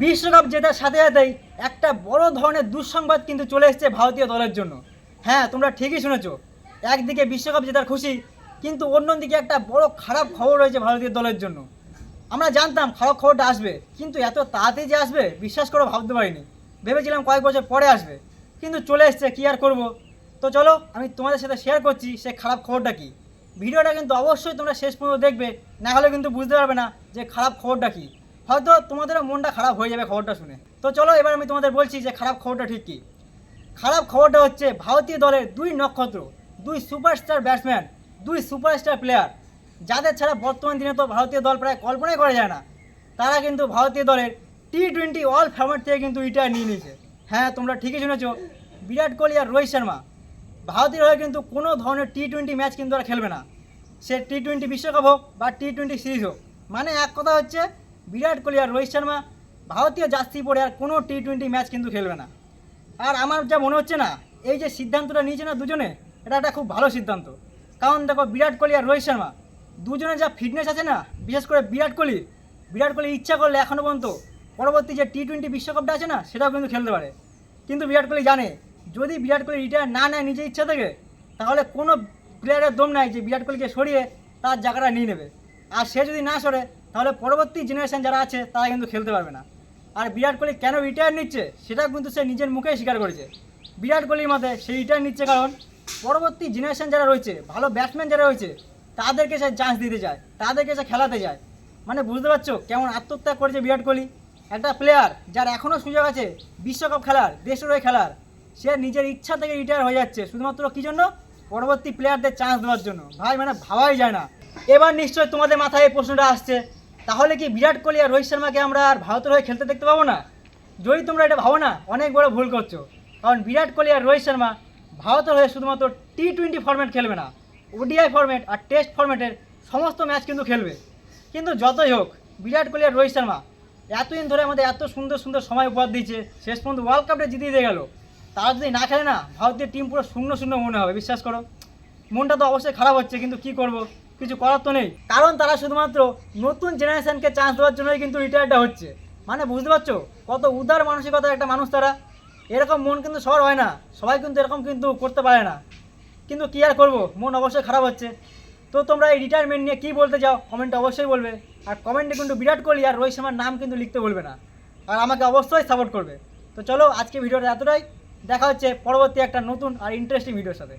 বিশ্বকাপ জেতার সাথে সাথেই একটা বড় ধরনের দুঃসংবাদ কিন্তু চলে এসেছে ভারতীয় দলের জন্য। হ্যাঁ তোমরা ঠিকই শুনেছো। একদিকে বিশ্বকাপ জেতার খুশি, কিন্তু অন্যদিকে একটা বড় খারাপ খবর রয়েছে ভারতীয় দলের জন্য। আমরা জানতাম খারাপ খবরটা আসবে, কিন্তু এত তাড়াতাড়ি যে আসবে, বিশ্বাস করে ভাবতে পারিনি। ভেবেছিলাম কয়েক বছর পরে আসবে, কিন্তু চলে এসছে, কী আর করব? তো চলো, আমি তোমাদের সাথে শেয়ার করছি সে খারাপ খবরটা কী। ভিডিওটা কিন্তু অবশ্যই তোমরা শেষ পর্যন্ত দেখবে, না হলে কিন্তু বুঝতে পারবে না যে খারাপ খবরটা কী। হয়তো তোমাদেরও মনটা খারাপ হয়ে যাবে খবরটা শুনে। তো চলো এবার আমি তোমাদের বলছি যে খারাপ খবরটা ঠিক কী? খারাপ খবরটা হচ্ছে ভারতীয় দলের দুই নক্ষত্র, দুই সুপারস্টার ব্যাটসম্যান দুই সুপারস্টার প্লেয়ার যাদের ছাড়া বর্তমান দিনে তো ভারতীয় দল প্রায় কল্পনাই করা যায় না। তারা কিন্তু ভারতীয় দলের টি টোয়েন্টি অল ফর্ম্যাট থেকে কিন্তু রিটায়ার নিয়ে নিয়েছে। হ্যাঁ তোমরা ঠিকই শুনেছো। বিরাট কোহলি আর রোহিত শর্মা। ভারতীয় হয়ে কিন্তু কোনো ধরনের টি টোয়েন্টি ম্যাচ কিন্তু ওরা খেলবে না। সে টি টোয়েন্টি বিশ্বকাপ হোক বা টি টোয়েন্টি সিরিজ হোক। মানে এক কথা হচ্ছে বিরাট কোহলি আর রোহিত শর্মা ভারতীয় জার্সি পরে আর কোনো টি টোয়েন্টি ম্যাচ কিন্তু খেলবে না। আর আমার যা মনে হচ্ছে না, এই যে সিদ্ধান্তটা নিয়েছে না দুজনে, এটা একটা খুব ভালো সিদ্ধান্ত। কারণ দেখো, বিরাট কোহলি আর রোহিত শর্মা, দুজনের যা ফিটনেস আছে না, বিশেষ করে বিরাট কোহলি বিরাট কোহলি ইচ্ছা করলে এখনও পর্যন্ত পরবর্তী যে টি টোয়েন্টি বিশ্বকাপটা আছে না, সেটাও কিন্তু খেলতে পারে। কিন্তু বিরাট কোহলি জানে, যদি বিরাট কোহলি রিটায়ার না নেয় নিজের ইচ্ছা থেকে, তাহলে কোনো প্লেয়ারের দম নাই যে বিরাট কোহলিকে সরিয়ে তার জায়গাটা নিয়ে নেবে। আর সে যদি না সরে তাহলে পরবর্তী জেনারেশন যারা আছে, তারা কিন্তু খেলতে পারবে না। আর বিরাট কোহলি কেন রিটায়ার নিচ্ছে, সেটাও কিন্তু সে নিজের মুখেই স্বীকার করেছে। বিরাট কোহলির মতে সে রিটায়ার নিচ্ছে কারণ, পরবর্তী জেনারেশন যারা রয়েছে, ভালো ব্যাটসম্যান যারা রয়েছে, তাদেরকে সে চান্স দিতে চায়, তাদেরকে সে খেলাতে যায় মানে বুঝতে পারছ কেমন আত্মত্যাগ করেছে বিরাট কোহলি? একটা প্লেয়ার যার এখনও সুযোগ আছে, বিশ্বকাপ খেলার দেশের হয়ে খেলার, সে নিজের ইচ্ছা থেকে রিটায়ার হয়ে যাচ্ছে, শুধুমাত্র কী জন্য? পরবর্তী প্লেয়ারদের চান্স দেওয়ার জন্য। ভাই মানে ভাবাই যায় না। এবার নিশ্চয়ই তোমাদের মাথায় এই প্রশ্নটা আসছে তাহলে কি বিরাট কোহলি আর রোহিত শর্মাকে আমরা আর ভারতের হয়ে খেলতে দেখতে পাবো না? যদি তোমরা এটা ভাবো না, অনেক বড় ভুল করছ। কারণ বিরাট কোহলি আর রোহিত শর্মা ভারতের হয়ে শুধুমাত্র টি টোয়েন্টি ফর্ম্যাট খেলবে না। ওডিআই ফর্ম্যাট আর টেস্ট ফর্ম্যাটের সমস্ত ম্যাচ কিন্তু খেলবে। কিন্তু যতই হোক, বিরাট কোহলি আর রোহিত শর্মা এতদিন ধরে আমাদের এত সুন্দর সুন্দর সময় উপহার দিয়েছে, শেষ পর্যন্ত ওয়ার্ল্ড কাপটা জিতিয়ে দিয়ে গেল। তারা যদি না খেলে না ভারতীয় টিম পুরো শূন্য শূন্য মনে হবে, বিশ্বাস করো। মনটা তো অবশ্যই খারাপ হচ্ছে, কিন্তু কি করব? কিছু করার তো নেই। কারণ তারা শুধুমাত্র নতুন জেনারেশনকে চান্স দেওয়ার জন্যই কিন্তু রিটায়ারটা হচ্ছে। মানে বুঝতে পারছ? কত উদার মানসিকতার একটা মানুষ তারা। এরকম মন কিন্তু সবার হয় না। সবাই কিন্তু এরকম কিন্তু করতে পারে না। কিন্তু কী আর করব? মন অবশ্যই খারাপ হচ্ছে। তো তোমরা এই রিটায়ারমেন্ট নিয়ে কী বলতে চাও? কমেন্টে অবশ্যই বলবে। আর কমেন্টে কিন্তু বিরাট কোহলি আর রোহিত শর্মার নাম কিন্তু লিখতে বলবে না। আর আমাকে অবশ্যই সাপোর্ট করবে। তো চলো আজকে ভিডিওটা এতটাই। দেখা হচ্ছে পরবর্তী একটা নতুন আর ইন্টারেস্টিং ভিডিওর সাথে।